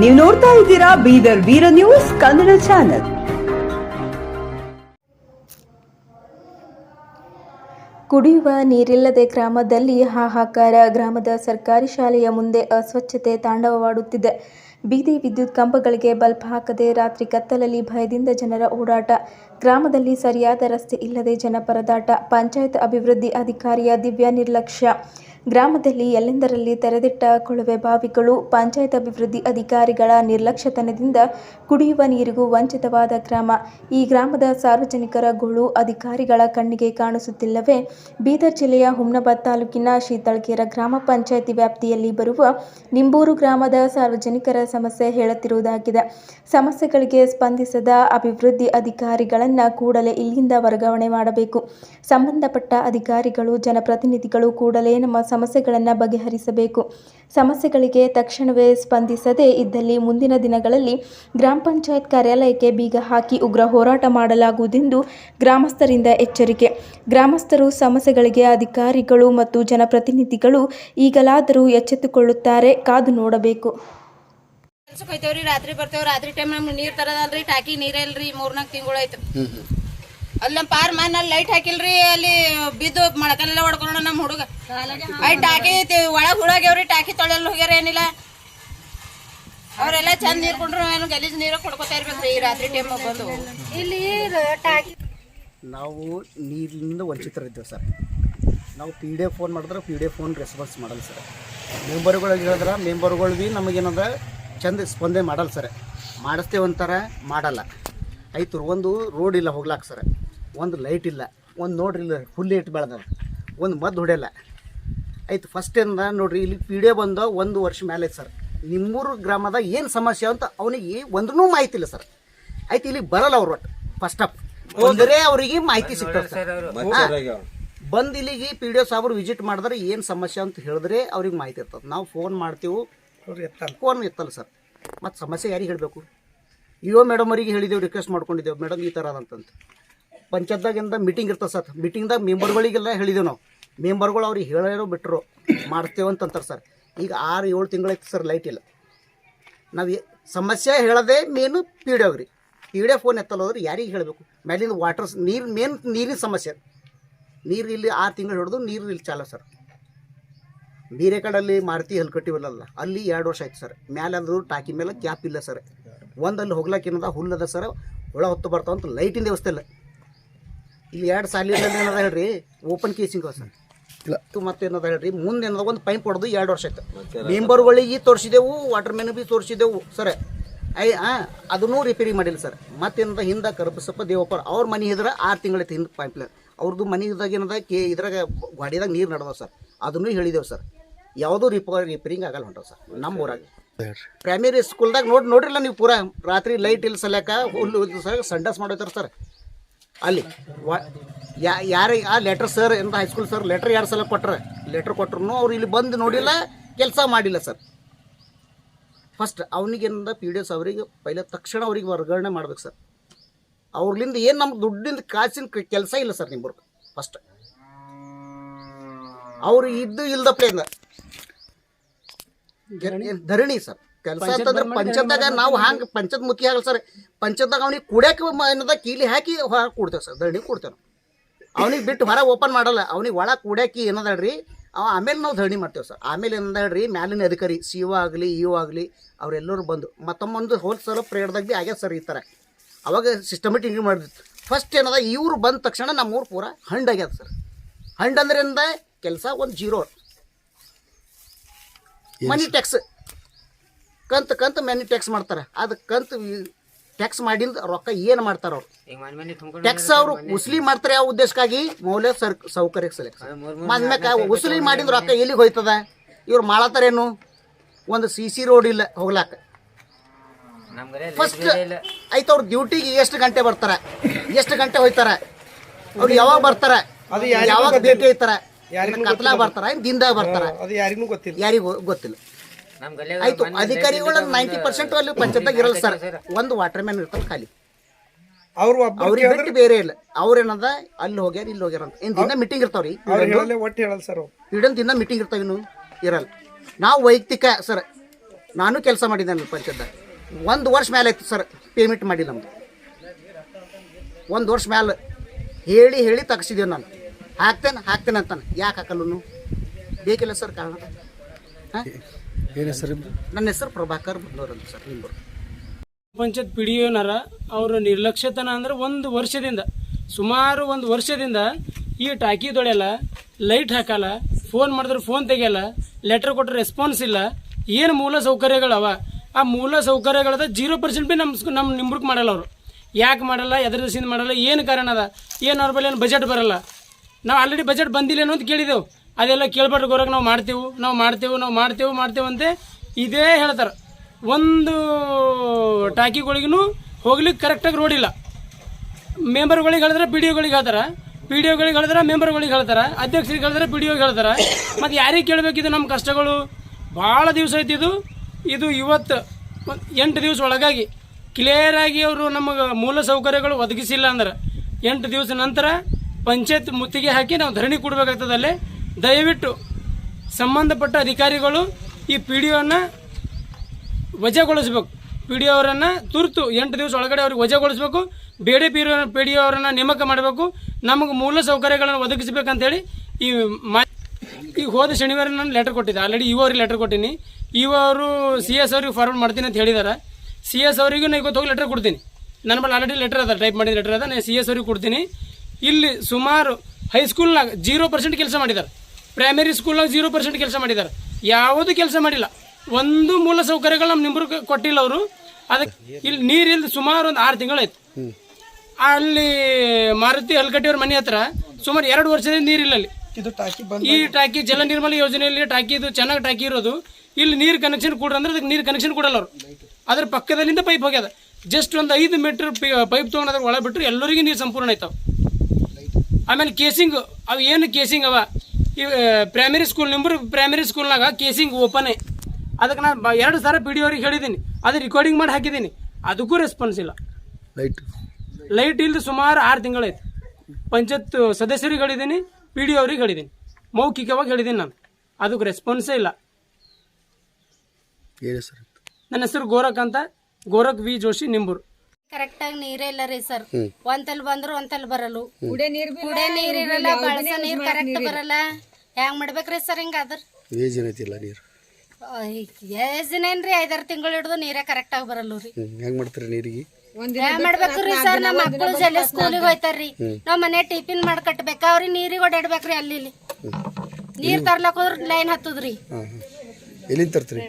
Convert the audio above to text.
ನೀವು ನೋಡ್ತಾ ಇದ್ದೀರಾ ಬೀದರ್ ವೀರ ನ್ಯೂಸ್ ಕನ್ನಡ ಚಾನೆಲ್. ಕುಡಿಯುವ ನೀರಿಲ್ಲದೆ ಗ್ರಾಮದಲ್ಲಿ ಹಾಹಾಕಾರ. ಗ್ರಾಮದ ಸರ್ಕಾರಿ ಶಾಲೆಯ ಮುಂದೆ ಅಸ್ವಚ್ಛತೆ ತಾಂಡವವಾಡುತ್ತಿದೆ. ಬೀದಿ ವಿದ್ಯುತ್ ಕಂಬಗಳಿಗೆ ಬಲ್ಬ್ ಹಾಕದೆ ರಾತ್ರಿ ಕತ್ತಲಲ್ಲಿ ಭಯದಿಂದ ಜನರ ಓಡಾಟ. ಗ್ರಾಮದಲ್ಲಿ ಸರಿಯಾದ ರಸ್ತೆ ಇಲ್ಲದೆ ಜನ ಪರದಾಟ. ಪಂಚಾಯತ್ ಅಭಿವೃದ್ಧಿ ಅಧಿಕಾರಿಯ ದಿವ್ಯ ನಿರ್ಲಕ್ಷ್ಯ. ಗ್ರಾಮದಲ್ಲಿ ಎಲ್ಲೆಂದರಲ್ಲಿ ತೆರೆದಿಟ್ಟ ಕೊಳವೆ ಬಾವಿಗಳು, ಪಂಚಾಯತ್ ಅಭಿವೃದ್ಧಿ ಅಧಿಕಾರಿಗಳ ನಿರ್ಲಕ್ಷ್ಯತನದಿಂದ ಕುಡಿಯುವ ನೀರಿಗೂ ವಂಚಿತವಾದ ಗ್ರಾಮ. ಈ ಗ್ರಾಮದ ಸಾರ್ವಜನಿಕರ ಗೋಳು ಅಧಿಕಾರಿಗಳ ಕಣ್ಣಿಗೆ ಕಾಣಿಸುತ್ತಿಲ್ಲವೇ? ಬೀದರ್ ಜಿಲ್ಲೆಯ ಹುಮ್ನಾಬಾದ್ ತಾಲೂಕಿನ ಶೀತಳ್ಕೆರ ಗ್ರಾಮ ಪಂಚಾಯತಿ ವ್ಯಾಪ್ತಿಯಲ್ಲಿ ಬರುವ ನಿಂಬೂರು ಗ್ರಾಮದ ಸಾರ್ವಜನಿಕರ ಸಮಸ್ಯೆ ಹೇಳುತ್ತಿರುವುದಾಗಿದೆ. ಸಮಸ್ಯೆಗಳಿಗೆ ಸ್ಪಂದಿಸದ ಅಭಿವೃದ್ಧಿ ಅಧಿಕಾರಿಗಳನ್ನು ಕೂಡಲೇ ಇಲ್ಲಿಂದ ವರ್ಗಾವಣೆ ಮಾಡಬೇಕು. ಸಂಬಂಧಪಟ್ಟ ಅಧಿಕಾರಿಗಳು, ಜನಪ್ರತಿನಿಧಿಗಳು ಕೂಡಲೇ ನಮ್ಮ ಸಮಸ್ಯೆಗಳನ್ನು ಬಗೆಹರಿಸಬೇಕು. ಸಮಸ್ಯೆಗಳಿಗೆ ತಕ್ಷಣವೇ ಸ್ಪಂದಿಸದೇ ಇದ್ದಲ್ಲಿ ಮುಂದಿನ ದಿನಗಳಲ್ಲಿ ಗ್ರಾಮ ಪಂಚಾಯತ್ ಕಾರ್ಯಾಲಯಕ್ಕೆ ಬೀಗ ಹಾಕಿ ಉಗ್ರ ಹೋರಾಟ ಮಾಡಲಾಗುವುದೆಂದು ಗ್ರಾಮಸ್ಥರಿಂದ ಎಚ್ಚರಿಕೆ. ಗ್ರಾಮಸ್ಥರು ಸಮಸ್ಯೆಗಳಿಗೆ ಅಧಿಕಾರಿಗಳು ಮತ್ತು ಜನಪ್ರತಿನಿಧಿಗಳು ಈಗಲಾದರೂ ಎಚ್ಚೆತ್ತುಕೊಳ್ಳುತ್ತಾರೆ, ಕಾದು ನೋಡಬೇಕು. ಕೆಲ್ಸಕ್ಕೆ ಹೋಯ್ತೇವ್ರಿ ರಾತ್ರಿ ಬರ್ತೇವ್ ರಾತ್ರಿ ಟೈಮ್ ನಮ್ಗೆ ನೀರ್ ತರದಲ್ರಿ ಟಾಕಿ ನೀರೇ ಇಲ್ರಿ ಮೂರ್ನಾಲ್ಕು ತಿಂಗಳು ಆಯ್ತು ಅಲ್ಲಿ ನಮ್ಮ ಪಾರ್ ಮನ್ ಅಲ್ಲಿ ಲೈಟ್ ಹಾಕಿಲ್ರಿ ಅಲ್ಲಿ ಬಿದ್ದು ಮೊಳಕಲ್ಲೆಲ್ಲ ಹೊಡ್ಕೊಂಡ ನಮ್ಮ ಹುಡುಗ. ಅಲ್ಲಿ ಟಾಕಿ ಒಳಗ್ ಹುಳಾಗ್ಯಾವ್ರಿ ಟಾಕಿ ತೊಳೆಲ್ಲ ಹೋಗ್ಯಾರ ಏನಿಲ್ಲ. ಅವರೆಲ್ಲ ಚಂದ ನೀರು ಕೊಂಡ್ರು ಏನು ಗಲೀಜು ನೀರು ಕೊಡ್ಕೊತಾ ಇರ್ಬೇಕ್ರಿ ಈ ರಾತ್ರಿ ಟೈಮ್ ಬಂದು. ಇಲ್ಲಿ ಟಾಕಿ ನಾವು ನೀರಿನಿಂದ ವಂಚಿತರಿದ್ದೇವೆ ಸರ್. ನಾವು ಪಿ ಡಿ ಎಫ್ ಫೋನ್ ಮಾಡಿದ್ರೆ P D F phone response ಮಾಡಲ್ಲ ಸರ್. ಮೆಂಬರ್ಗಳಿಗೆ ಹೇಳಿದ್ರೆ ಮೆಂಬರ್ಗಳು ಭೀ ನಮಗೇನದ ಚಂದ ಸ್ಪಂದನೆ ಮಾಡಲ್ಲ ಸರ್. ಮಾಡಿಸ್ತೇವೆ ಅಂತಾರೆ ಮಾಡಲ್ಲ. ಆಯ್ತು ಒಂದು ರೋಡ್ ಇಲ್ಲ ಹೋಗ್ಲಾಕ ಸರ್. ಒಂದು ಲೈಟ್ ಇಲ್ಲ. ಒಂದು ನೋಡ್ರಿ ಇಲ್ಲ ಫುಲ್ ಇಟ್ಟು ಬೆಳೆದ ಒಂದು ಮದ್ದು ಹೊಡೆಯಲ್ಲ. ಆಯ್ತು ಫಸ್ಟ್ ಏನ ನೋಡ್ರಿ ಇಲ್ಲಿ ಪೀಡೆ ಡಿ ಎ ಬಂದ ಒಂದು ವರ್ಷ ಮೇಲೆ ಸರ್. ನಿಮ್ಮೂರು ಗ್ರಾಮದ ಏನು ಸಮಸ್ಯೆ ಅಂತ ಅವನಿಗೆ ಒಂದ್ರೂ ಮಾಹಿತಿ ಇಲ್ಲ ಸರ್. ಆಯ್ತು ಇಲ್ಲಿ ಬರಲ್ಲ ಅವ್ರು ಒಟ್ಟು. ಫಸ್ಟ್ ಆಫ್ ಹೋದರೆ ಅವರಿಗೆ ಮಾಹಿತಿ ಸಿಗ್ತದೆ ಸರ್. ಬಂದು ಇಲ್ಲಿಗೆ ಪಿ ಡಿ ಒ ಸಾಬ್ರು ವಿಸಿಟ್ ಮಾಡಿದ್ರೆ ಏನು ಸಮಸ್ಯೆ ಅಂತ ಹೇಳಿದ್ರೆ ಅವ್ರಿಗೆ ಮಾಹಿತಿ ಇರ್ತದೆ. ನಾವು ಫೋನ್ ಮಾಡ್ತೀವಿ. ಫೋನ್ ಎತ್ತಲ್ಲ ಸರ್. ಮತ್ತು ಸಮಸ್ಯೆ ಯಾರಿಗೆ ಹೇಳಬೇಕು? ಇವೋ ಮೇಡಮ್ ಅವರಿಗೆ ಹೇಳಿದೆವು ರಿಕ್ವೆಸ್ಟ್ ಮಾಡ್ಕೊಂಡಿದ್ದೆವು. ಮೇಡಮ್ ಈ ಥರ ಅದಂತಂತ ಪಂಚಾಯತ್ದಾಗಿಂದ ಮೀಟಿಂಗ್ ಇರ್ತದೆ ಸರ್. ಮೀಟಿಂಗ್ದಾಗ ಮೆಂಬರ್ಗಳಿಗೆಲ್ಲ ಹೇಳಿದೆವು ನಾವು. ಮೆಂಬರ್ಗಳು ಅವ್ರಿಗೆ ಹೇಳೋ ಬಿಟ್ಟರು ಮಾಡ್ತೇವೆ ಅಂತಂತಾರೆ ಸರ್. ಈಗ ಆರು, ಏಳು ತಿಂಗಳೈತೆ ಸರ್ ಲೈಟ್ ಇಲ್ಲ. ನಾವು ಸಮಸ್ಯೆ ಹೇಳೋದೇ ಮೇನು ಪಿ ಡಿ ಅವ್ರಿ ಪಿ ಡಿ ಫೋನ್ ಎತ್ತಲ್ಲೋದ್ರೆ ಯಾರಿಗೆ ಹೇಳಬೇಕು? ಮೇಲಿಂದ ವಾಟರ್ ನೀರು ಮೇನ್ ನೀರಿನ ಸಮಸ್ಯೆ. ನೀರು ಇಲ್ಲಿ ಆರು ತಿಂಗಳು ಹಿಡಿದು ನೀರು ಇಲ್ಲಿ ಚಾಲ ಸರ್. ಬೇರೆ ಕಡೆಯಲ್ಲಿ ಮಾರುತಿ ಹಲ್ಕಟ್ಟಿವಲ್ಲ ಅಲ್ಲಿ ಎರಡು ವರ್ಷ ಆಯ್ತು ಸರ್. ಮ್ಯಾಲೆ ಅದು ಟಾಕಿ ಮೇಲೆ ಕ್ಯಾಪ್ ಇಲ್ಲ ಸರ್. ಒಂದಲ್ಲಿ ಹೋಗ್ಲಾಕ ಏನದ ಹುಲ್ಲದ ಸರ್. ಒಳ ಹೊತ್ತು ಬರ್ತಾವ ಅಂತ ಲೈಟಿನ ವ್ಯವಸ್ಥೆ ಇಲ್ಲ. ಇಲ್ಲಿ ಎರಡು ಸಾಲಿನಲ್ಲಿ ಏನದ ಹೇಳ್ರಿ ಓಪನ್ ಕೇಸಿಂಗ್ ಸರ್. ಇತ್ತು ಮತ್ತೆ ಏನದ ಹೇಳ್ರಿ ಮುಂದೆ ಏನದ ಒಂದು ಪೈಪ್ ಹೊಡೆದು ಎರಡು ವರ್ಷ ಆಯ್ತು. ಮೆಂಬರ್ಗಳಿಗೆ ತೋರಿಸಿದೆವು ವಾಟರ್ ಮ್ಯಾನ್ ಬಿ ತೋರಿಸಿದೆವು ಸರ್. ಐ ಹಾಂ ಅದನ್ನೂ ರಿಪೇರಿ ಮಾಡಿಲ್ಲ ಸರ್. ಮತ್ತೇನದ ಹಿಂದೆ ಕರಬಸಪ್ಪ ದೇವಪ್ಪ ಅವ್ರ ಮನೆ ಇದ್ರೆ ಆರು ತಿಂಗಳೈತೆ ಹಿಂದೆ ಪೈಪ್ ಲೈನ್ ಅವ್ರದ್ದು ಮನೆ ಇದ್ದಾಗ ಏನದ ಕೇ ಇದ್ರಾಗ ಗಾಡಿದಾಗ ನೀರು ನಡೆದವ ಸರ್. ಅದನ್ನೂ ಹೇಳಿದೆವು ಸರ್. ಯಾವುದೂ ರಿಪೇರಿ ರಿಪೇರಿಂಗ್ ಆಗಲ್ಲ ಹೊಂಟವ ಸರ್ ನಮ್ಮ ಊರಾಗ. ಪ್ರೈಮರಿ ಸ್ಕೂಲ್ದಾಗ ನೋಡಿ ನೋಡಿರಲ್ಲ ನೀವು ಪೂರಾ ರಾತ್ರಿ ಲೈಟ್ ಇಲ್ಲ ಸಲ್ಯಾಕ ಹುಲ್ಲು ಸರ್ ಸಂಡಸ್ ಮಾಡೋತಾರೆ ಸರ್. ಅಲ್ಲಿ ಯಾರು ಯಾ ಆ ಲೆಟ್ರ್ ಸರ್ ಎಂದ ಹೈಸ್ಕೂಲ್ ಸರ್ ಲೆಟ್ರ್ ಎರಡು ಸಲ ಕೊಟ್ರೆ? ಲೆಟ್ರ್ ಕೊಟ್ರು ಅವ್ರು ಇಲ್ಲಿ ಬಂದು ನೋಡಿಲ್ಲ ಕೆಲಸ ಮಾಡಿಲ್ಲ ಸರ್. ಫಸ್ಟ್ ಅವನಿಗೆ ಪಿ ಡಿ ಎಸ್ ಅವರಿಗೆ ಪೈಲೆ ತಕ್ಷಣ ಅವ್ರಿಗೆ ವರ್ಗಾವಣೆ ಮಾಡ್ಬೇಕು ಸರ್. ಅವ್ರಲಿಂದ ಏನು ನಮ್ಗೆ ದುಡ್ಡಿಂದ ಕಾಸಿನ ಕೆಲಸ ಇಲ್ಲ ಸರ್ ನಿಮ್ಮವ್ರು ಫಸ್ಟ್ ಅವ್ರು ಇದ್ದು ಇಲ್ದಪ್ಲೆಯಿಂದ ಧರಣಿ ಸರ್. ಕೆಲಸ ಅಂತಂದ್ರೆ ಪಂಚದಾಗ ನಾವು ಹಂಗೆ ಪಂಚದ ಮುಖ್ಯ ಆಗಲ್ಲ ಸರ್. ಪಂಚದಾಗ ಅವ್ನಿಗೆ ಕುಡ್ಯಾಕ ಏನದ ಕೀಲಿ ಹಾಕಿ ಹೊರ ಕೊಡ್ತೇವೆ ಸರ್. ಧರಣಿ ಕೊಡ್ತೇವೆ ಅವ್ನಿಗೆ ಬಿಟ್ಟು ಹೊರ ಓಪನ್ ಮಾಡಲ್ಲ. ಅವ್ನಿಗೆ ಒಳಗೆ ಕುಡ್ಯಾಕಿ ಏನದ ಹೇಳ್ರಿ ಅವ ಆಮೇಲೆ ನಾವು ಧರಣಿ ಮಾಡ್ತೇವೆ ಸರ್. ಆಮೇಲೆ ಏನದ ಹೇಳ್ರಿ ಮ್ಯಾಲಿನ ಅಧಿಕಾರಿ ಸಿ ಒ ಆಗಲಿ ಇ ಒ ಆಗಲಿ ಅವರೆಲ್ಲರೂ ಬಂದು ಮತ್ತೊಮ್ಮೊಂದು ಹೋಲ್ ಸಲ ಪ್ರೇಡ್ದಾಗ ಭೀ ಆಗ್ಯದ ಸರ್ ಈ ಥರ ಅವಾಗ ಸಿಸ್ಟಮೆಟಿಕ್ ಮಾಡಿದ್ವಿ. ಫಸ್ಟ್ ಏನದ ಇವ್ರು ಬಂದ ತಕ್ಷಣ ನಮ್ಮ ಊರು ಪೂರ ಹಂಡ್ ಆಗ್ಯದ ಸರ್. ಹಂಡ್ ಅಂದ್ರೆ ಏನದ ಕೆಲಸ ಒಂದು ಜೀರೋ. ಮನಿ ಟ್ಯಾಕ್ಸ್ ಕಂತು ಕಂತು ಮನಿ ಟ್ಯಾಕ್ಸ್ ಮಾಡ್ತಾರೆ. ಅದು ಕಂತು ಟ್ಯಾಕ್ಸ್ ಮಾಡಿದ ರೊಕ್ಕ ಏನು ಮಾಡ್ತಾರೆ ಅವ್ರು? ಟ್ಯಾಕ್ಸ್ ಅವರು ಉಸ್ಲಿ ಮಾಡ್ತಾರೆ ಯಾವ ಉದ್ದೇಶಕ್ಕಾಗಿ? ಮೌಲ್ಯ ಸರ್ ಸೌಕರ್ಯಕ್ಕೆ ಸಲಕ್ಕ ಮದ್ಮ್ಯಾಕ ಉಸ್ಲಿ ಮಾಡಿದ ರೊಕ್ಕ ಎಲ್ಲಿಗೆ ಹೋಯ್ತದ? ಇವ್ರು ಮಾಡತ್ತಾರೇನು ಒಂದು ಸಿ ಸಿ ರೋಡ್ ಇಲ್ಲ ಹೋಗ್ಲಾಕ. ಫಸ್ಟ್ ಆಯ್ತು ಅವ್ರ ಡ್ಯೂಟಿಗೆ ಎಷ್ಟು ಗಂಟೆ ಬರ್ತಾರೆ? ಎಷ್ಟು ಗಂಟೆ ಹೋಯ್ತಾರೆ? ಅವ್ರು ಯಾವಾಗ ಬರ್ತಾರೆ? ಯಾವಾಗ ಭೇಟಿ ಹೋಯ್ತಾರ? ಕತ್ಲಾಗ ಬರ್ತಾರ? ಏನು ದಿನದಾಗ ಬರ್ತಾರ? ಅದು ಯಾರಿಗೂ ಗೊತ್ತಿಲ್ಲ. ಯಾರಿಗೂ ಗೊತ್ತಿಲ್ಲ. ಆಯ್ತು ಅಧಿಕಾರಿಗಳು ನೈಂಟಿ ಪರ್ಸೆಂಟ್ ಅಲ್ಲಿ ಪಂಚಾಯತ್ದಾಗ ಇರಲ್ಲ ಸರ್. ಒಂದು ವಾಟರ್ ಮ್ಯಾನ್ ಇರ್ತಾರೆ ಖಾಲಿ. ಅವ್ರು ಅವ್ರಿಗೆ ಬಿಟ್ಟು ಬೇರೆ ಇಲ್ಲ. ಅವ್ರೇನದ ಅಲ್ಲಿ ಹೋಗ್ಯಾರ ಇಲ್ಲಿ ಹೋಗ್ಯಾರ ಅಂತ. ಏನ್ ದಿನ ಮೀಟಿಂಗ್ ಇರ್ತಾವ್ರಿ ಒಟ್ಟು ಹೇಳಲ್ಲ ಸರ್ ಇಡನ್ ದಿನ ಮೀಟಿಂಗ್ ಇರ್ತಾವ ಇನ್ನು ಇರಲ್ಲ. ನಾವು ವೈಯಕ್ತಿಕ ಸರ್ ನಾನು ಕೆಲಸ ಮಾಡಿದ್ದೇನೆ ಪಂಚಾಯತ್ ಒಂದು ವರ್ಷ ಮೇಲೆ ಆಯ್ತು ಸರ್ ಪೇಮೆಂಟ್ ಮಾಡಿಲ್ಲ ನಮ್ದು. ಒಂದು ವರ್ಷ ಮೇಲೆ ಹೇಳಿ ಹೇಳಿ ತಗಸಿದೇವ್ ನಾನು. ಹಾಕ್ತೇನೆ ಹಾಕ್ತೇನೆ ಅಂತಾನೆ. ಯಾಕೆ ಹಾಕಲ್ಲೂ ಬೇಕಿಲ್ಲ ಸರ್ ಕಾರಣ? ಹಾಂ? ಏನು ಹೆಸರು ನನ್ನ ಹೆಸರು ಪ್ರಭಾಕರ್ ಬಂದವರು ಅಂತ ಸರ್ ನಿಮ್ಮರು ಪಂಚಾಯತ್ ಪಿ ಡಿ ಓನರ ಅವರು ನಿರ್ಲಕ್ಷ್ಯತನ ಅಂದ್ರೆ ಒಂದು ವರ್ಷದಿಂದ ಸುಮಾರು ಒಂದು ವರ್ಷದಿಂದ ಈ ಟಾಕಿ ತೊಳೆಯಲ್ಲ ಲೈಟ್ ಹಾಕಲ್ಲ ಫೋನ್ ಮಾಡಿದ್ರೆ ಫೋನ್ ತೆಗಿಯಲ್ಲ ಲೆಟರ್ ಕೊಟ್ಟರೆ ರೆಸ್ಪಾನ್ಸ್ ಇಲ್ಲ ಏನು ಮೂಲ ಸೌಕರ್ಯಗಳವ? ಆ ಮೂಲ ಸೌಕರ್ಯಗಳದ ಜೀರೋ ಪರ್ಸೆಂಟ್ ಬಿ ನಮ್ಮ ನಮ್ಮ ನಿಂಬುಕ್ ಮಾಡಲ್ಲ ಅವರು. ಯಾಕೆ ಮಾಡಲ್ಲ ಎದ್ರ ದಿವಸದಿಂದ ಮಾಡಲ್ಲ ಏನು ಕಾರಣ ಅದ? ಏನು ಅವ್ರ ಬಳಿ ಏನು ಬಜೆಟ್ ಬರಲ್ಲ? ನಾವು ಆಲ್ರೆಡಿ ಬಜೆಟ್ ಬಂದಿಲ್ಲ ಅಂತ ಕೇಳಿದೆವು. ಅದೆಲ್ಲ ಕೇಳ್ಬಾರ್ದು ಗೌರವ, ನಾವು ಮಾಡ್ತೇವೆ ನಾವು ಮಾಡ್ತೇವೆ ನಾವು ಮಾಡ್ತೇವೆ ಮಾಡ್ತೇವೆ ಅಂತೆ ಇದೇ ಹೇಳ್ತಾರೆ. ಒಂದು ಟಾಕಿಗಳಿಗೂ ಹೋಗ್ಲಿಕ್ಕೆ ಕರೆಕ್ಟಾಗಿ ರೋಡ್ ಇಲ್ಲ. ಮೆಂಬರ್ಗಳಿಗೆ ಹೇಳಿದ್ರೆ ಪಿ ಡಿ ಒಗಳಿಗೆ ಹೇಳ್ತಾರೆ. ಪಿ ಡಿ ಒಗಳಿಗೆ ಹೇಳಿದ್ರೆ ಮೆಂಬರ್ಗಳಿಗೆ ಹೇಳ್ತಾರೆ. ಅಧ್ಯಕ್ಷರಿಗೆ ಹೇಳಿದ್ರೆ ಪಿ ಡಿ ಒಗೆ ಹೇಳ್ತಾರೆ. ಮತ್ತು ಯಾರಿಗೆ ಕೇಳಬೇಕಿದೆ ನಮ್ಮ ಕಷ್ಟಗಳು? ಭಾಳ ದಿವಸ ಐತಿ ಇದು. ಇದು ಇವತ್ತು ಎಂಟು ದಿವಸ ಒಳಗಾಗಿ ಕ್ಲಿಯರಾಗಿ ಅವರು ನಮಗೆ ಮೂಲ ಸೌಕರ್ಯಗಳು ಒದಗಿಸಿಲ್ಲ ಅಂದ್ರೆ ಎಂಟು ದಿವಸ ನಂತರ ಪಂಚಾಯತ್ ಮುತ್ತಿಗೆ ಹಾಕಿ ನಾವು ಧರಣಿ ಕೊಡಬೇಕಾಗ್ತದೆ ಅಲ್ಲೇ ದಯವಿಟ್ಟು ಸಂಬಂಧಪಟ್ಟ ಅಧಿಕಾರಿಗಳು ಈ ಪಿ ಡಿ ಒನ್ನ ವಜಾಗೊಳಿಸ್ಬೇಕು. ಪಿ ಡಿ ಅವರನ್ನು ತುರ್ತು ಎಂಟು ದಿವಸ ಒಳಗಡೆ ಅವ್ರಿಗೆ ವಜಾಗೊಳಿಸ್ಬೇಕು. ಬೇರೆ ಪಿ ಪಿ ಡಿ ಅವರನ್ನು ನೇಮಕ ಮಾಡಬೇಕು. ನಮಗೆ ಮೂಲ ಸೌಕರ್ಯಗಳನ್ನು ಒದಗಿಸ್ಬೇಕಂತೇಳಿ ಈ ಮಾ ಈಗ ಹೋದ ಶನಿವಾರ ನಾನು ಲೆಟರ್ ಕೊಟ್ಟಿದ್ದೆ. ಆಲ್ರೆಡಿ ಇವ ಅವ್ರಿಗೆ ಲೆಟರ್ ಕೊಟ್ಟೀನಿ. ಇವ ಅವರು ಸಿ ಎಸ್ ಅವ್ರಿಗೆ ಫಾರ್ವರ್ಡ್ ಮಾಡ್ತೀನಿ ಅಂತ ಹೇಳಿದ್ದಾರೆ ಸಿ ಎಸ್ ಅವರಿಗೂ ನಾನು ಇವತ್ತು ಹೋಗಿ ಲೆಟರ್ ಕೊಡ್ತೀನಿ. ನನ್ನ ಬಳಿ ಆಲ್ರೆಡಿ ಲೆಟರ್ ಅದ ಟೈಪ್ ಮಾಡಿದ ಲೆಟರ್ ಅದ. ನಾನು ಸಿ ಎಸ್ ಅವ್ರಿಗೆ ಕೊಡ್ತೀನಿ. ಇಲ್ಲಿ ಸುಮಾರು ಹೈಸ್ಕೂಲ್ನಾಗ ಜೀರೋ ಪರ್ಸೆಂಟ್ ಕೆಲಸ ಮಾಡಿದ್ದಾರೆ. ಪ್ರೈಮರಿ ಸ್ಕೂಲ್ನಾಗ ಜೀರೋ ಪರ್ಸೆಂಟ್ ಕೆಲಸ ಮಾಡಿದ್ದಾರೆ. ಯಾವುದೂ ಕೆಲಸ ಮಾಡಿಲ್ಲ. ಒಂದು ಮೂಲ ಸೌಕರ್ಯಗಳು ನಮ್ಮ ನಿಂಬರು ಕೊಟ್ಟಿಲ್ಲ ಅವರು. ಅದಕ್ಕೆ ಇಲ್ಲಿ ನೀರಿಲ್ದ ಸುಮಾರು ಒಂದು ಆರು ತಿಂಗಳಾಯ್ತು. ಅಲ್ಲಿ ಮಾರುತಿ ಹಲ್ಕಟ್ಟಿಯವ್ರ ಮನೆ ಹತ್ರ ಸುಮಾರು ಎರಡು ವರ್ಷದಿಂದ ನೀರಿಲ್ಲ ಅಲ್ಲಿ. ಈ ಟಾಕಿ ಜಲ ನಿರ್ಮಲ ಯೋಜನೆಯಲ್ಲಿ ಟಾಕಿ ಇದು ಚೆನ್ನಾಗಿ ಟಾಕಿ ಇರೋದು. ಇಲ್ಲಿ ನೀರು ಕನೆಕ್ಷನ್ ಕೊಡ್ರಿ ಅಂದ್ರೆ ಅದಕ್ಕೆ ನೀರು ಕನೆಕ್ಷನ್ ಕೊಡಲ್ಲ ಅವರು. ಅದ್ರ ಪಕ್ಕದಲ್ಲಿಂದ ಪೈಪ್ ಹೋಗ್ಯದ. ಜಸ್ಟ್ ಒಂದು ಐದು ಮೀಟರ್ ಪೈಪ್ ತೊಗೊಂಡು ಅದ್ರ ಒಳಗೆ ಬಿಟ್ಟರೆ ಎಲ್ಲರಿಗೂ ನೀರು ಸಂಪೂರ್ಣ ಆಯ್ತಾವ. ಆಮೇಲೆ ಕೇಸಿಂಗ್ ಅವು ಏನು ಕೇಸಿಂಗ್ ಅವ? ಈ ಪ್ರೈಮರಿ ಸ್ಕೂಲ್ ನಿಂಬರು ಪ್ರೈಮರಿ ಸ್ಕೂಲ್ನಾಗ ಕೇಸಿಂಗ್ ಓಪನೇ ಅದಕ್ಕೆ ನಾನು ಬ- ಎರಡು ಸಾರ ಪಿ ಡಿ ಅವ್ರಿಗೆ ಹೇಳಿದ್ದೀನಿ ಅದು ರಿಕಾರ್ಡಿಂಗ್ ಮಾಡಿ ಹಾಕಿದ್ದೀನಿ ಅದಕ್ಕೂ ರೆಸ್ಪಾನ್ಸ್ ಇಲ್ಲ. ಲೈಟ್ ಲೈಟ್ ಇಲ್ಲದೆ ಸುಮಾರು ಆರು ತಿಂಗಳಾಯ್ತು. ಪಂಚಾಯತ್ ಸದಸ್ಯರಿಗೆ ಹೇಳಿದ್ದೀನಿ ಪಿ ಡಿ ಅವ್ರಿಗೆ ಹೇಳಿದ್ದೀನಿ ಮೌಖಿಕವಾಗಿ ಹೇಳಿದ್ದೀನಿ ನಾನು. ಅದಕ್ಕೆ ರೆಸ್ಪಾನ್ಸೇ ಇಲ್ಲ. ನನ್ನ ಹೆಸರು ಗೋರಖ್ ಅಂತ. ಗೋರಖ್ ವಿ. ಜೋಶಿ ನಿಂಬೂರು. ಕರೆಕ್ಟಾಗಿ ನೀರೇ ಇಲ್ಲ ರೀ ಸರ್. ಒಂತಲ್ ಬಂದ್ರು ಒಂತಲ್ ಬರಲು ಕುಡೆ ನೀರ್ ಕುಡೆ ನೀರ್ ಇರಲ್ಲ ಬಳಸ ನೀರ್ ಕರೆಕ್ಟ್ ಬರಲ್ಲ. ಹೆಂಗ್ ಮಾಡ್ಬೇಕ್ರಿ ಸರ್ ಹಿಂಗಾದ್ರ ಏಜ್ ಏನೈತಿಲ್ಲ ನೀರು? ಏನ್ರಿ ಐದಾರು ತಿಂಗಳು ಹಿಡಿದು ನೀರೇ ಕರೆಕ್ಟ್ ಆಗಿ ಬರಲ್ಲ ರೀ. ಹೆಂಗೆ ಮಾಡ್ತೀರಿ ನೀರಿಗೆ? ಮಾಡ್ಬೇಕ್ರಿ ಸರ್ ನಮ್ಮ ಮಕ್ಕಳು ಜಲ್ದಿ ಸ್ಕೂಲಿಗೆ ಹೋಯ್ತಾರ್ರಿ. ನಾವ್ ಮನೆ ಟಿಫಿನ್ ಮಾಡಿ ಕಟ್ಬೇಕ ಅವ್ರಿಗೆ ನೀರಿಗೆ ಓಡಾಡ್ಬೇಕ್ರಿ ಅಲ್ಲಿ ಇಲ್ಲಿ. ನೀರ್ ತರ್ಲಕ್ ಹೋದ್ರ ಲೈನ್ ಹತ್ತದ್ರಿ. ಎಲ್ಲಿಂದ ತರ್ತೀರಿ?